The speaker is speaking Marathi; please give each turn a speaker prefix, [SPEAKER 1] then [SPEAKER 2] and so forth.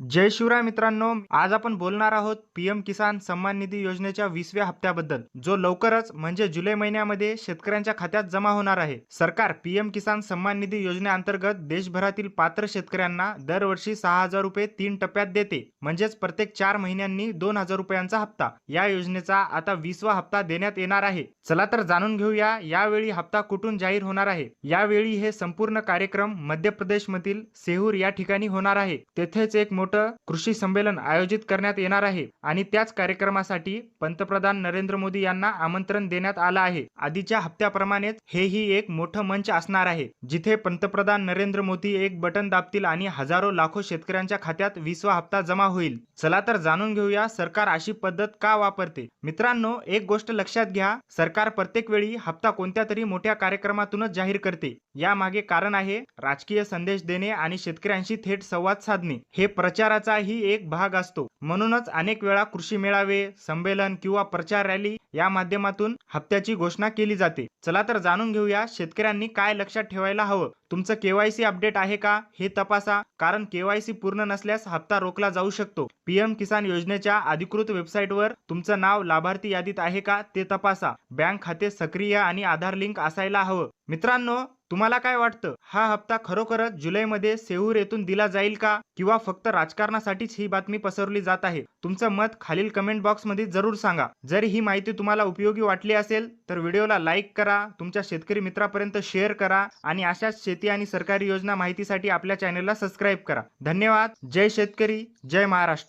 [SPEAKER 1] जय शिवराय मित्रांनो आज आपण बोलणार आहोत पीएम किसान सन्मान निधी योजनेच्या वीसव्या हप्त्याबद्दल जो लवकरच म्हणजे जुलै महिन्यामध्ये शेतकऱ्यांच्या खात्यात जमा होणार आहे. सरकार पीएम किसान सन्मान निधी योजनेअंतर्गत देशभरातील पात्र शेतकऱ्यांना दरवर्षी सहा हजार रुपये तीन टप्प्यात देते. म्हणजेच प्रत्येक चार महिन्यांनी दोन हजार रुपयांचा हप्ता. या योजनेचा आता वीसवा हप्ता देण्यात येणार आहे. चला तर जाणून घेऊया यावेळी हप्ता कुठून जाहीर होणार आहे? यावेळी हे संपूर्ण कार्यक्रम मध्य प्रदेशमधील सेहूर या ठिकाणी होणार आहे. तेथेच एक मोठं कृषी संमेलन आयोजित करण्यात येणार आहे आणि त्याच कार्यक्रमासाठी पंतप्रधान नरेंद्र मोदी यांना आमंत्रण देण्यात आलं आहे. आधीच्या हप्त्याप्रमाणेच हेही एक मोठं मंच असणार आहे जिथे पंतप्रधान नरेंद्र मोदी एक बटन दाबतील आणि हजारो लाखो शेतकऱ्यांच्या खात्यात वीसवा हप्ता जमा होईल. चला तर जाणून घेऊया सरकार अशी पद्धत का वापरते. मित्रांनो एक गोष्ट लक्षात घ्या सरकार प्रत्येक वेळी हप्ता कोणत्या तरी मोठ्या कार्यक्रमातूनच जाहीर करते. यामागे कारण आहे राजकीय संदेश देणे आणि शेतकऱ्यांशी थेट संवाद साधणे. हे प्रचाराचाही एक भाग असतो. म्हणूनच अनेक वेळा कृषी मेळावे संमेलन किंवा प्रचार रॅली या माध्यमातून हप्त्याची घोषणा केली जाते. चला तर जाणून घेऊया शेतकऱ्यांनी काय लक्षात ठेवायला हवं. तुमचं केवायसी अपडेट आहे का? हे तपासा कारण केवायसी पूर्ण नसल्यास हप्ता रोखला जाऊ शकतो. पीएम किसान योजनेच्या अधिकृत वेबसाईटवर तुमचं नाव लाभार्थी यादीत आहे का ते तपासा. बँक खाते सक्रिय आणि आधार लिंक असायला हवं. मित्रांनो तुम्हाला काय वाटतं? हा हप्ता खरोखरच जुलैमध्ये सेहूर येथून दिला जाईल का? किंवा फक्त राजकारणासाठीच ही बातमी पसरवली जात आहे? तुमचं मत खालील कमेंट बॉक्समध्ये जरूर सांगा. जर ही माहिती तुम्हाला उपयोगी वाटली असेल तर व्हिडिओला लाईक करा तुमच्या शेतकरी मित्रापर्यंत शेअर करा आणि अशाच शेती आणि सरकारी योजना माहितीसाठी आपल्या चॅनलला सबस्क्राईब करा. धन्यवाद. जय शेतकरी. जय महाराष्ट्र.